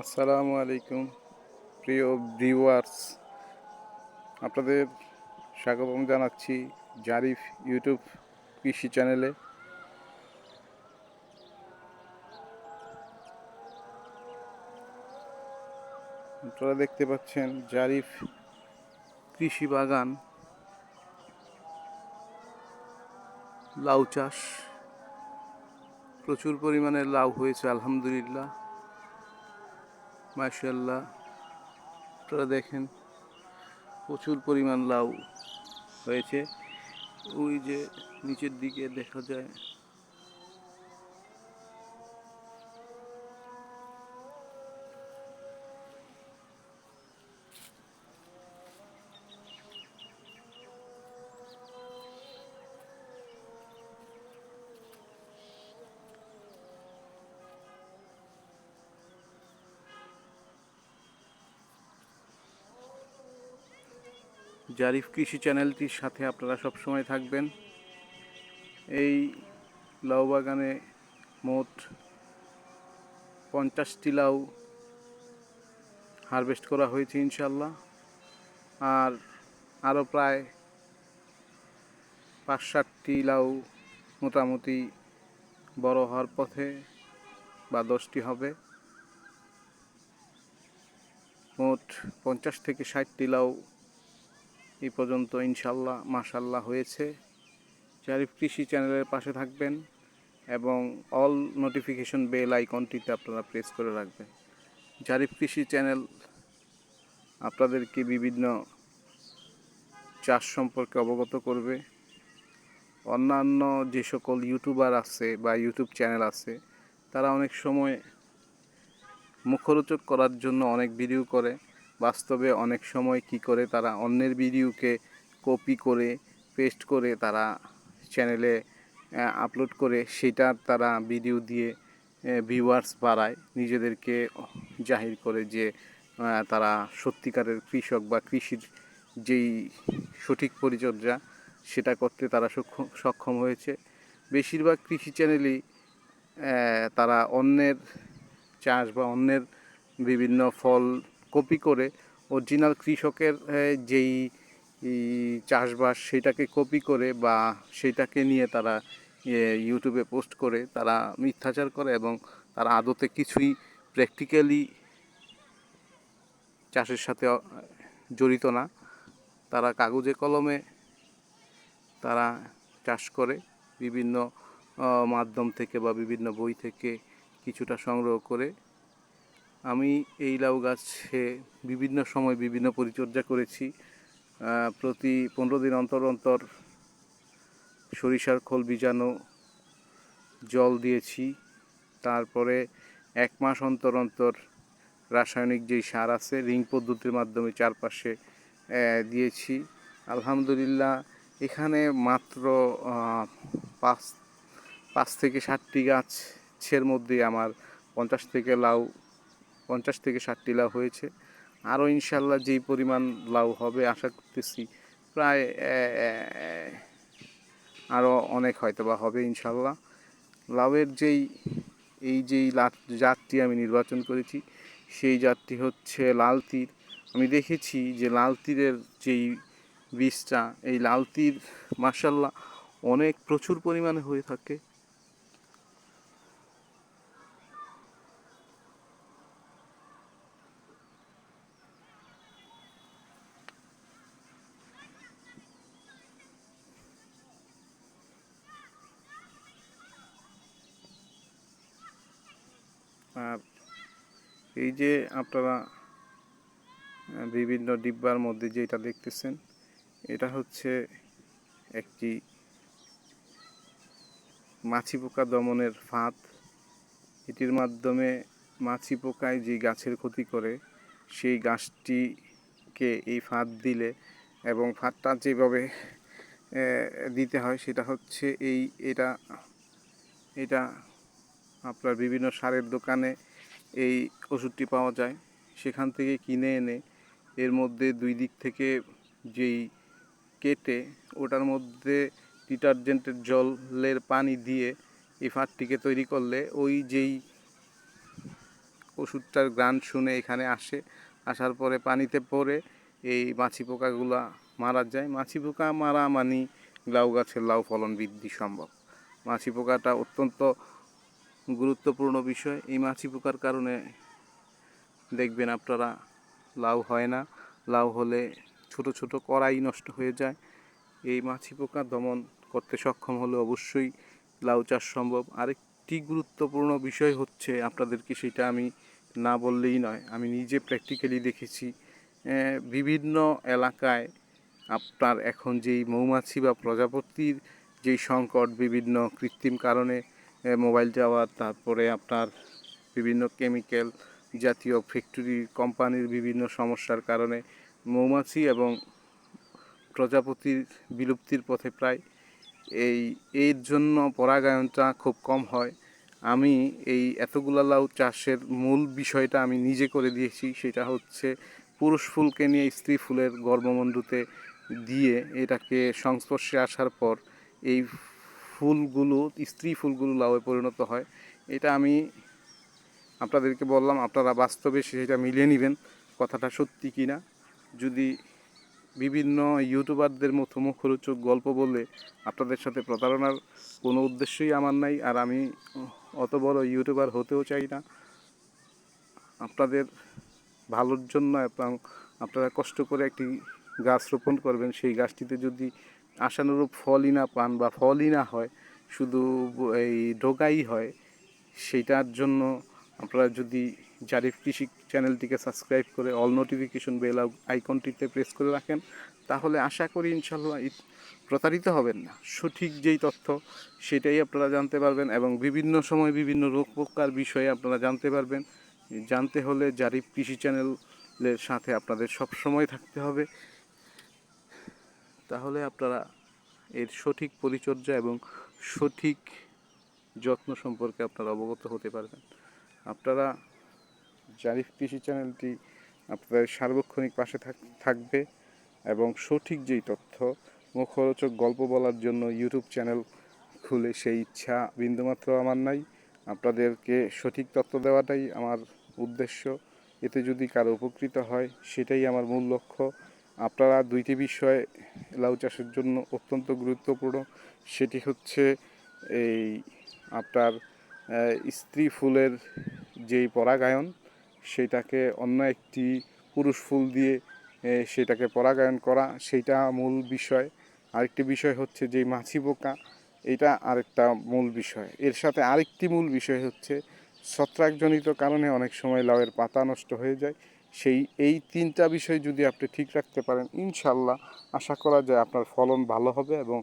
আসসালামু আলাইকুম, প্রিয় ভিউয়ার্স। আপনাদের স্বাগতম জানাচ্ছি জারিফ ইউটিউব কৃষি চ্যানেলে। আপনারা দেখতে পাচ্ছেন জারিফ কৃষি বাগান, লাউ চাষ। প্রচুর পরিমাণে লাউ হয়েছে, আলহামদুলিল্লাহ। মাশাল্লাহ আপনারা দেখেন প্রচুর পরিমাণ লাউ হয়েছে। ওই যে নিচের দিকে দেখা যায় জারিফ কৃষি চ্যানেলটির সাথে আপনারা সব সময় থাকবেন। এই লাউ বাগানে মোট পঞ্চাশটি লাউ হারভেস্ট করা হয়েছে ইনশাল্লাহ আর আরও প্রায় পাঁচ ষাটটি লাউ মোটামুটি বড় হওয়ার পথে বা দশটি হবে। মোট পঞ্চাশ থেকে ষাটটি লাউ এই পর্যন্ত ইনশাল্লাহ মাশাল্লাহ হয়েছে। জারিফ কৃষি চ্যানেলের পাশে থাকবেন এবং অল নোটিফিকেশন বেল আইকনটিতে আপনারা প্রেস করে রাখবেন। জারিফ কৃষি চ্যানেল আপনাদেরকে বিভিন্ন চাষ সম্পর্কে অবগত করবে, অন্যান্য যে সকল ইউটিউবার আছে বা ইউটিউব চ্যানেল আছে, তারা অনেক সময় মুখরোচক করার জন্য অনেক ভিডিও করে। বাস্তবে অনেক সময় কি করে তারা অন্যের ভিডিওকে কপি করে পেস্ট করে তারা চ্যানেলে আপলোড করে সেটার তারা ভিডিও দিয়ে ভিউয়ার্স বাড়ায়, নিজেদেরকে জাহির করে যে তারা সত্যিকারের কৃষক বা কৃষির যেই সঠিক পরিচর্যা সেটা করতে তারা সক্ষম সক্ষম হয়েছে। বেশিরভাগ কৃষি চ্যানেলই তারা অন্যের চাষ বা অন্যের বিভিন্ন ফল কপি করে অরিজিনাল কৃষকের যেই চাষবাস সেটাকে কপি করে বা সেটাকে নিয়ে তারা ইউটিউবে পোস্ট করে, তারা মিথ্যাচার করে এবং তারা আদতে কিছুই প্র্যাকটিক্যালি চাষের সাথে জড়িত না। তারা কাগজে কলমে তারা চাষ করে, বিভিন্ন মাধ্যম থেকে বা বিভিন্ন বই থেকে কিছুটা সংগ্রহ করে আমি এই লাউ গাছে বিভিন্ন সময় বিভিন্ন পরিচর্যা করেছি প্রতি পনেরো দিন অন্তর অন্তর সরিষার খোল বীজাণু জল দিয়েছি। তারপরে এক মাস অন্তর অন্তর রাসায়নিক যেই সার আছে, রিং পদ্ধতির মাধ্যমে চারপাশে দিয়েছি। আলহামদুলিল্লাহ, এখানে মাত্র পাঁচ পাঁচ থেকে ষাটটি গাছের মধ্যে আমার পঞ্চাশ থেকে লাউ পঞ্চাশ থেকে ষাটটি লাউ হয়েছে। আরও ইনশাল্লাহ যেই পরিমাণ লাউ হবে, আশা করতেছি প্রায় আরও অনেক হয়তো বা হবে ইনশাল্লাহ। লাউয়ের যেই, এই যেই জাতটি আমি নির্বাচন করেছি, সেই জাতটি হচ্ছে লাল তীর। আমি দেখেছি যে লাল তীরের যেই বীজটা, এই লাল তীর মার্শাল্লাহ অনেক প্রচুর পরিমাণে হয়ে থাকে আর এই যে আপনারা বিভিন্ন ডিব্বার মধ্যে যেটা দেখতেছেন, এটা হচ্ছে একটি মাছি পোকা দমনের ফাঁদ। এটির মাধ্যমে মাছি পোকায় যে গাছের ক্ষতি করে, সেই গাছটিকে এই ফাঁদ দিলে এবং ফাঁদটা যেভাবে দিতে হয়, সেটা হচ্ছে এই, এটা এটা আপনার বিভিন্ন সারের দোকানে এই ওষুধটি পাওয়া যায়। সেখান থেকে কিনে এনে এর মধ্যে দুই দিক থেকে যেই কেটে ওটার মধ্যে ডিটারজেন্টের জলের পানি দিয়ে এই ফাঁদটিকে তৈরি করলে ওই যেই ওষুধটার গ্রান শুনে এখানে আসে। আসার পরে পানিতে পড়ে এই মাছি পোকাগুলা মারা যায়। মাছি পোকা মারা মানি লাউ গাছের লাউ ফলন বৃদ্ধি সম্ভব। মাছি পোকাটা অত্যন্ত গুরুত্বপূর্ণ বিষয়। এই মাছি পোকার কারণে দেখবেন আপনারা লাউ হয় না। লাউ হলে ছোট ছোট কড়াই নষ্ট হয়ে যায়। এই মাছি পোকা দমন করতে সক্ষম হলে অবশ্যই লাউ চাষ সম্ভব। আরেকটি গুরুত্বপূর্ণ বিষয় হচ্ছে আপনাদেরকে সেটা আমি না বললেই নয়, আমি নিজে প্র্যাকটিক্যালি দেখেছি। বিভিন্ন এলাকায় আপনার এখন যেই মৌমাছি বা প্রজাপতির যেই সংকট, বিভিন্ন কৃত্রিম কারণে মোবাইল টাওয়ার তারপরে আপনার বিভিন্ন কেমিক্যাল জাতীয় ফ্যাক্টরি কোম্পানির বিভিন্ন সমস্যার কারণে মৌমাছি এবং প্রজাপতির বিলুপ্তির পথে প্রায় এই, এর জন্য পরাগায়নটা খুব কম হয়। আমি এই এতগুলা লাউ চাষের মূল বিষয়টা আমি নিজে করে দিয়েছি, সেটা হচ্ছে পুরুষ ফুলকে নিয়ে স্ত্রী ফুলের গর্ভমণ্ডুতে দিয়ে এটাকে সংস্পর্শে আসার পর এই ফুলগুলো, স্ত্রী ফুলগুলো লাউয়ে পরিণত হয়। এটা আমি আপনাদেরকে বললাম, আপনারা বাস্তবে সেটা মিলিয়ে নেবেন, কথাটা সত্যি কি না? যদি বিভিন্ন ইউটিউবারদের মতো মুখরোচক গল্প বলে আপনাদের সাথে প্রতারণার কোনো উদ্দেশ্যই আমার নাই, আর আমি অত বড় ইউটিউবার হতেও চাই না, আপনাদের ভালোর জন্য এবং আপনারা কষ্ট করে একটি গাছ রোপণ করবেন, সেই গাছটিতে যদি আশানুরূপ ফলই না পান বা ফলই না হয়, শুধু এই ডোগাই হয়, সেইটার জন্য আপনারা যদি জারিফ কৃষি চ্যানেলটিকে সাবস্ক্রাইব করে অল নোটিফিকেশন বেল আইকনটিতে প্রেস করে রাখেন, তাহলে আশা করি ইনশাল্লাহ প্রতারিত হবেন না। সঠিক যেই তথ্য, সেটাই আপনারা জানতে পারবেন এবং বিভিন্ন সময় বিভিন্ন রোগ পোকার বিষয়ে আপনারা জানতে পারবেন। জানতে হলে জারিফ কৃষি চ্যানেলের সাথে আপনাদের সব সময় থাকতে হবে। তাহলে আপনারা এর সঠিক পরিচর্যা এবং সঠিক যত্ন সম্পর্কে আপনারা অবগত হতে পারবেন। আপনারা জারিফ কৃষি চ্যানেলটি আপনাদের সার্বক্ষণিক পাশে থাক- থাকবে এবং সঠিক যেই তথ্য, মুখরোচক গল্প বলার জন্য ইউটিউব চ্যানেল খুলে সেই ইচ্ছা বিন্দুমাত্র আমার নাই। আপনাদেরকে সঠিক তথ্য দেওয়াটাই আমার উদ্দেশ্য। এতে যদি কারও উপকৃত হয়, সেটাই আমার মূল লক্ষ্য। আপনারা দুইটি বিষয় লাউ চাষের জন্য অত্যন্ত গুরুত্বপূর্ণ। সেটি হচ্ছে এই আপনার স্ত্রী ফুলের যেই পরাগায়ন, সেটাকে অন্য একটি পুরুষ ফুল দিয়ে সেটাকে পরাগায়ন করা, সেইটা মূল বিষয়। আরেকটি বিষয় হচ্ছে যে মাছি পোকা, এটা আরেকটা মূল বিষয়। এর সাথে আরেকটি মূল বিষয় হচ্ছে ছত্রাকজনিত কারণে অনেক সময় লাউয়ের পাতা নষ্ট হয়ে যায়। সেই, এই তিনটা বিষয় যদি আপনি ঠিক রাখতে পারেন, ইনশাল্লাহ আশা করা যায় আপনার ফলন ভালো হবে এবং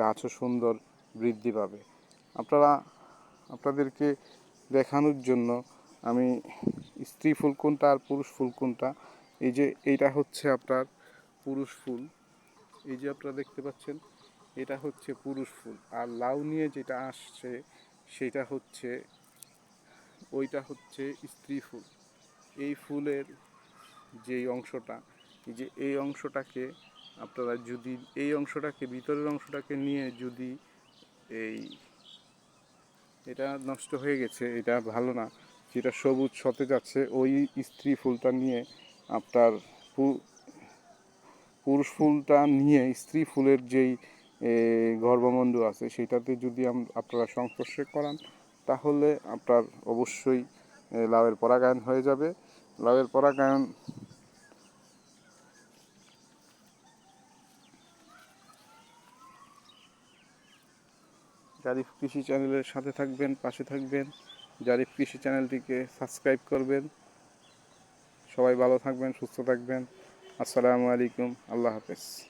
গাছও সুন্দর বৃদ্ধি পাবে। আপনারা, আপনাদেরকে দেখানোর জন্য আমি স্ত্রী ফুল কোনটা আর পুরুষ ফুল কোনটা, এই যে এইটা হচ্ছে আপনার পুরুষ ফুল, এই যে আপনারা দেখতে পাচ্ছেন, এটা হচ্ছে পুরুষ ফুল। আর লাউ নিয়ে যেটা আসছে, সেটা হচ্ছে, ওইটা হচ্ছে স্ত্রী ফুল। এই ফুলের যেই অংশটা যে এই অংশটাকে আপনারা যদি, এই অংশটাকে, ভিতরের অংশটাকে নিয়ে যদি এই, এটা নষ্ট হয়ে গেছে, এটা ভালো না, যেটা সবুজ সতেজ আছে, ওই স্ত্রী ফুলটা নিয়ে আপনার পুরুষ ফুলটা নিয়ে স্ত্রী ফুলের যেই গর্ভমণ্ড আছে, সেটাতে যদি আপনারা সংস্পর্শে করান, তাহলে আপনার অবশ্যই লাভের পরাগায়ন হয়ে যাবে। লাউয়ের পরাগায়ন জারিফ কৃষি চ্যানেলের সাথে থাকবেন, পাশে থাকবেন। জারিফ কৃষি চ্যানেলটিকে সাবস্ক্রাইব করবেন। সবাই ভালো থাকবেন, সুস্থ থাকবেন। আসসালামু আলাইকুম, আল্লাহ হাফেজ।